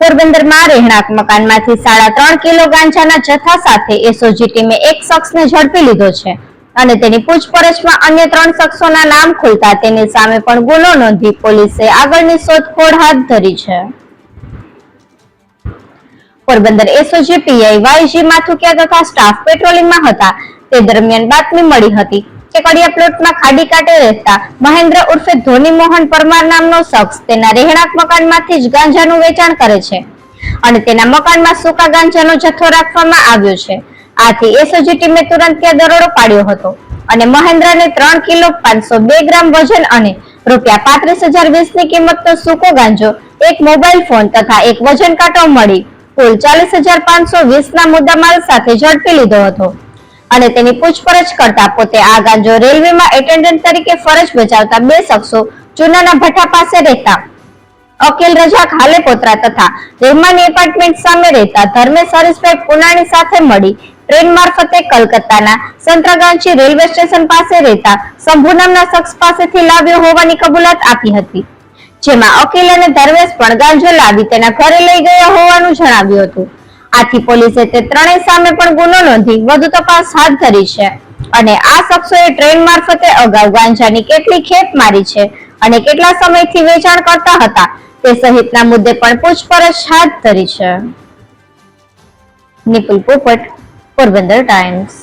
પોરબંદરમાં રહેણાંક મકાનમાંથી સાડા ત્રણ કિલો ગાંજાના જથ્થા સાથે એસઓજી ટીમે એક શખ્સને ઝડપી લીધો છે અને તેની પૂછપરછમાં અન્ય ત્રણ શખ્સોના નામ ખુલતા તેની સામે પણ ગુનો નોંધી પોલીસે આગળની શોધખોળ હાથ ધરી છે. Porbandar SOG PI YG Mathukiya તથા સ્ટાફ પેટ્રોલિંગમાં હતા. તે દરમિયાન બાતમી મળી હતી. કે કડિયા પ્લોટમાં ખાડી કાંઠે રહેતા મહેન્દ્ર ઉર્ફે ધોની મોહન પરમાર નામનો શખ્સ તેના રહેણાંક મકાનમાંથી જ ગાંજાનું વેચાણ કરે છે અને તેના મકાનમાં સૂકા ગાંજાનો જથ્થો રાખવામાં આવ્યો છે. આથી એસઓજી ટીમે તુરંત ત્યાં દરોડો પાડ્યો હતો અને મહેન્દ્રને ત્રણ કિલો પાંચસો બે ગ્રામ વજન અને રૂપિયા પાંત્રીસ હજાર વીસની કિંમતનો સૂકો ગાંજો, એક મોબાઈલ ફોન તથા એક વજન કાંટો મળી કુલ ચાલીસ હજાર પાંચસો વીસના મુદ્દામાલ સાથે ઝડપી લીધો હતો. અને તેની પૂછપરછ કરતા પોતે આ ગાંજો રેલવેમાં એટેન્ડન્ટ તરીકે ફરજ બજાવતા બે શખ્સો ચૂનાના ભઠ્ઠા પાસે રહેતા. અકીલ રજાક હાલેપોત્રા તથા રહેમાની એપાર્ટમેન્ટ સામે રહેતા ધર્મેશ હરીશભાઈ પુનાણી સાથે મળી ટ્રેન મારફતે કલકત્તાના સંતરાગાંચી રેલવે સ્ટેશન પાસે રહેતા શંભુ નામના શખ્સ પાસેથી લાવ્યો હોવાની કબૂલાત આપી હતી. જેમાં અકીલ અને ધર્મેશ પણ ગાંજો લાવી તેના ઘરે લઈ ગયા હોવાનું જણાવ્યું હતું. આથી પોલીસે તે ત્રણેય સામે પણ ગુનો નોંધી વધુ તપાસ હાથ ધરી છે. અને આ શખ્સોએ ટ્રેન મારફતે અગાઉ ગાંજાની કેટલી ખેપ મારી છે અને કેટલા સમયથી વેચાણ કરતા હતા તે સહિતના મુદ્દે પણ પૂછપરછ હાથ ધરી છે. નિપુલ પોપટ, પોરબંદર ટાઈમ્સ.